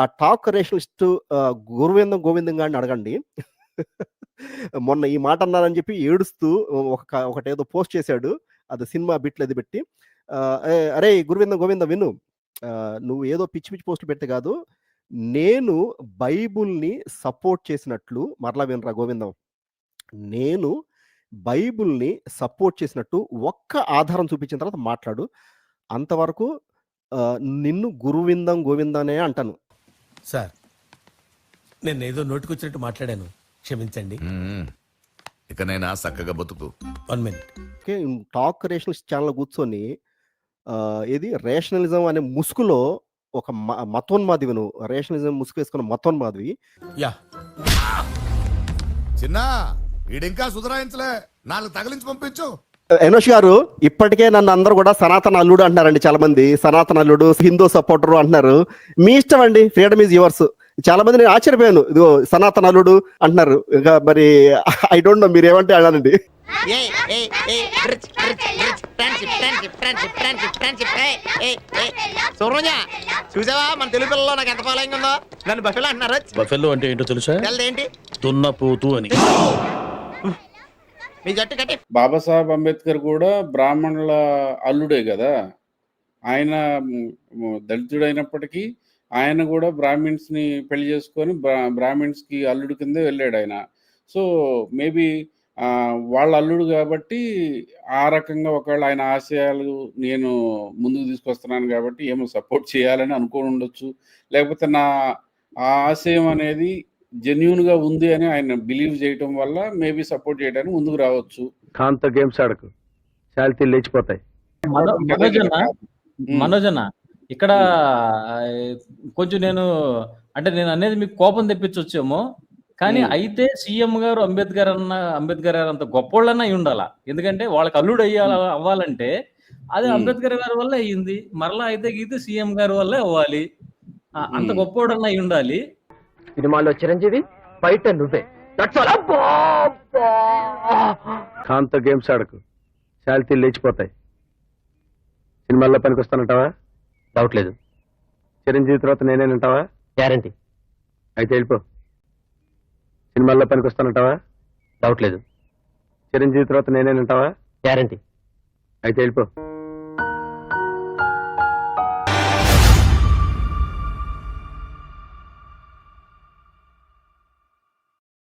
ఆ talk rationalist గురువిందం గోవిందం గారిని అడగండి. మొన్న ఈ మాట అన్నారని చెప్పి ఏడుస్తూ ఒక ఒకటేదో పోస్ట్ చేశాడు. అది సినిమా బిట్లు అది పెట్టి. అరే గురువిందం గోవిందం విను. నువ్వు ఏదో పిచ్చి పిచ్చి పోస్టులు పెడితే కాదు నేను బైబుల్ని సపోర్ట్ చేసినట్లు మరలా వినరా గోవిందం? నేను బైబుల్ని సపోర్ట్ చేసినట్టు ఒక్క ఆధారం చూపించిన తర్వాత మాట్లాడు. అంతవరకు నిన్ను గురువిందం గోవిందనే అంటాను. సార్ నేను ఏదో నోటికొచ్చినట్టు మాట్లాడాను. క్షమించండి. ఇకనైనా చక్కగా బతుకు. One minute. Okay talk rationalist channel కూర్చొని ఆ, ఏది? రేషనలిజం అనే ముసుగులో ఒక మ- మతోన్మాదివి నువ్వు రేషనలిజం ముసుగు వేసుకున్న మతోన్మాదివి. యా. చిన్న వీడింకా సుధరాయించలే. నాలుగు తగిలించి పంపించు. ఎనోష్ గారు ఇప్పటికే నన్ను అందరూ కూడా సనాతన అల్లుడు అంటున్నారండి చాలా మంది సనాతన అల్లుడు హిందూ సపోర్టర్ అంటున్నారు. మీ ఇష్టం అండి ఫ్రీడమ్ ఈజ్ యువర్స్. చాలా మంది నేను ఆశ్చర్యపోయాను. ఇదిగో సనాతన అల్లుడు అంటున్నారు. ఇంకా మరి ఐ డోంట్ నో మీరు ఏమంటే అన్నానండి Hey, hey, hey, rich, rich, rich, friendship, friendship, friendship, friendship, friendship, hey, hey, hey. Subrahmanya చూసావా? మన తెలుగు పిల్లల్లో నాకు ఎంత ఫాలోయింగ్ ఉందో? నన్ను బఫెలో అంటున్నారు బఫెల్లో అంటే ఏంటో తెలుసా? తెలదేంటి? దున్నపోతు అని. మీ జట్టు కట్టి బాబాసాహెబ్ అంబేద్కర్ కూడా బ్రాహ్మణుల అల్లుడే కదా. ఆయన దళితుడైనప్పటికీ ఆయన కూడా బ్రాహ్మిన్స్ని పెళ్ళి చేసుకొని బ్రా- బ్రాహ్మిన్స్కి అల్లుడు కింద వెళ్ళాడు ఆయన. సో మేబీ వాళ్ళ అల్లుడు కాబట్టి ఆ రకంగా ఒకవేళ ఆయన ఆశయాలు నేను ముందుకు తీసుకొస్తున్నాను కాబట్టి ఏమో సపోర్ట్ చేయాలని అనుకోని ఉండొచ్చు. లేకపోతే నా ఆ ఆశయం అనేది జెన్యున్గా ఉంది అని ఆయన బిలీవ్ చేయటం వల్ల మేబీ సపోర్ట్ చేయడానికి ముందుకు రావచ్చు ఖాన్తో గేమ్స్ ఆడకు శాలితీలు లేచిపోతాయి మనో- మనోజ్ అన్న ఉమ్. మనోజ్ అన్న ఇక్కడ కొంచెం నేను అంటే నేను అనేది మీకు కోపం తెప్పించొచ్చేమో కానీ ఉమ్. అయితే సీఎం గారు అంబేద్కర్ అన్న అంబేద్కర్ గారు అంత గొప్పోళ్ళన్నా అయి ఉండాలా ఎందుకంటే వాళ్ళకి అల్లుడు అయ్యాల అవ్వాలంటే అది. అంబేద్కర్ గారి వల్ల అయ్యింది మరలా అయితే గీతే సీఎం గారి వల్లే అవ్వాలి అంత. గొప్పోడన్నా అయి ఉండాలి సినిమాలో చిరంజీవి బయట నువ్వే. ఖాన్తో గేమ్స్ ఆడకు. శాలితీలు లేచిపోతాయి. సినిమాల్లో పనికి వస్తానంటావా డౌట్ లేదు. చిరంజీవి తర్వాత నేనేనంటావా? గ్యారంటీ అయితే వెళ్ళిపో. సినిమాల్లో పనికి వస్తానంటావా డౌట్ లేదు. చిరంజీవి తర్వాత నేనేనంటావా? గ్యారంటీ అయితే వెళ్ళిపో.